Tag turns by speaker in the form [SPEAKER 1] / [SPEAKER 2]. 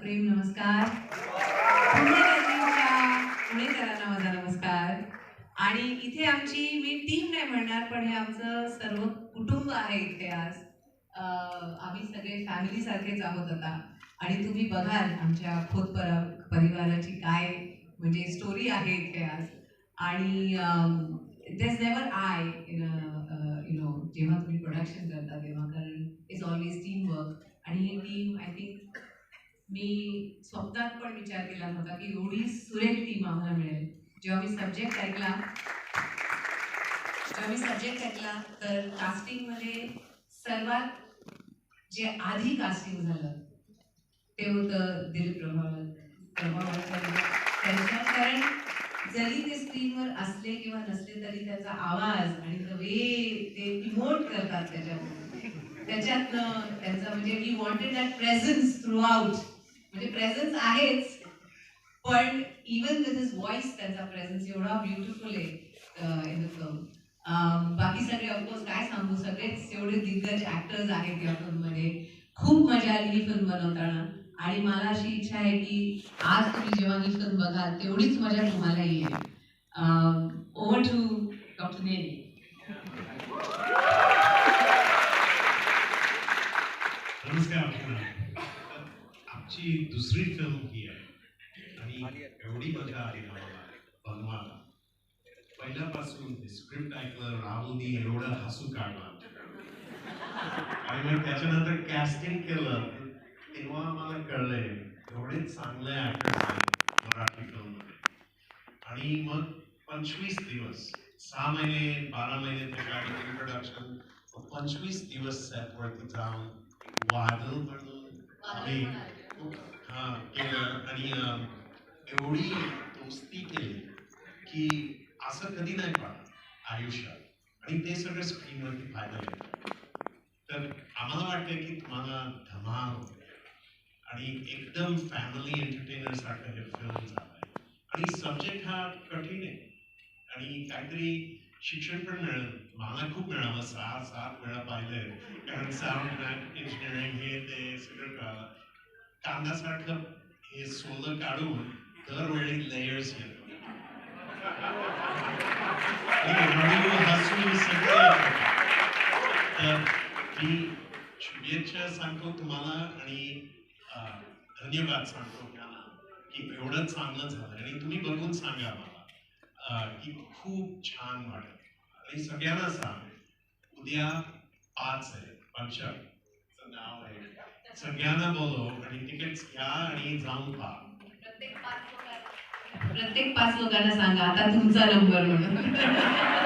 [SPEAKER 1] प्रेम नमस्कार. पुणेकरांच्या पुणेकरांना माझा नमस्कार. आणि इथे आमची मी टीम नाही म्हणणार पण हे आमचं सर्व कुटुंब आहे इथे आज. आम्ही सगळे फॅमिली सारखेच आहोत आता. आणि तुम्ही बघाल आमच्या खोत पर- परिवाराची काय म्हणजे स्टोरी आहे इथे आज. आणि देस नेवर आय यु नो जेव्हा तुम्ही प्रोडक्शन करता तेव्हा कारण इट्स ऑलवेज टीम वर्क आणि ही टीम आय थिंक मी स्वप्नात पण विचार केला नव्हता की एवढी सुरेख टीम आम्हाला मिळेल. जेव्हा मी सब्जेक्ट ऐकला जेव्हा मी सब्जेक्ट ऐकला तर कास्टिंगमध्ये सर्वात जे आधी कास्टिंग झालं ते होतं दिलीप प्रभावळ त्यांच्या कारण जरी ते स्क्रीनवर असले किंवा नसले तरी त्याचा आवाज आणि वे ते इमोट करतात त्याच्यात त्याच्यातनं त्यांचा म्हणजे we wanted that presence throughout म्हणजे प्रेझन्स आहेच पण इवन विथ हिज व्हॉइस त्यांचा प्रेझन्स एवढा ब्युटिफुल आहे इन द फिल्म बाकी सगळे ऑफकोर्स काय सांगू सगळेच एवढे दिग्गज ऍक्टर्स आहेत या फिल्ममध्ये खूप मजा आली ही फिल्म बनवताना. आणि मला अशी इच्छा आहे की आज तुम्ही जेव्हा ही फिल्म बघाल तेवढीच मजा तुम्हाला येईल.
[SPEAKER 2] आमची दुसरी फिल्म ही आहे. आणि एवढी मजा आली आम्हाला बनवायला पहिल्यापासून स्क्रिप्ट ऐकलं राहुलनी एवढं हसू काढलं. आणि मग त्याच्यानंतर कॅस्टिंग केलं तेव्हा मला कळलंय एवढे चांगले ऍक्टर आहेत मराठी फिल्ममध्ये आणि मग पंचवीस दिवस सहा महिने बारा महिने ते गाडी इंट्रोडक्शन पंचवीस दिवस सेटवरती जाऊन वादळ म्हणून आम्ही हा केलं. आणि एवढी दोस्ती केली की असं कधी नाही पाहत आयुष्यात. आणि ते सगळं स्क्रीनवरती फायदा येतं तर आम्हाला वाटतं की तुम्हाला धमाल आणि एकदम फॅमिली एंटरटेनर सारखं हे फिल्म झालं आहे आणि सब्जेक्ट हा कठीण आहे. आणि काहीतरी शिक्षण पण मिळेल. मला खूप मिळालं सहा सात वेळा पाहिलंय. कारण साऊंड इंजिनिअरिंग हे ते सगळं कळालं. कांद्यासारखं हे सोलं काढून दरवेळी लेयर्स येतो हसून सगळं. तर मी शुभेच्छा सांगतो तुम्हाला आणि धन्यवाद सांगतो त्याला की एवढं चांगलं झालं. आणि तुम्ही बघून सांगा मला की खूप छान वाटत आणि सगळ्यांना सांग उद्या पाच आहे पंचक सगळ्यांना बोलव आणि तिकीट्स घ्या आणि जाऊन पहा
[SPEAKER 1] प्रत्येक पाच प्रत्येक पाच लोकांना सांगा आता तुमचा नंबर म्हणून.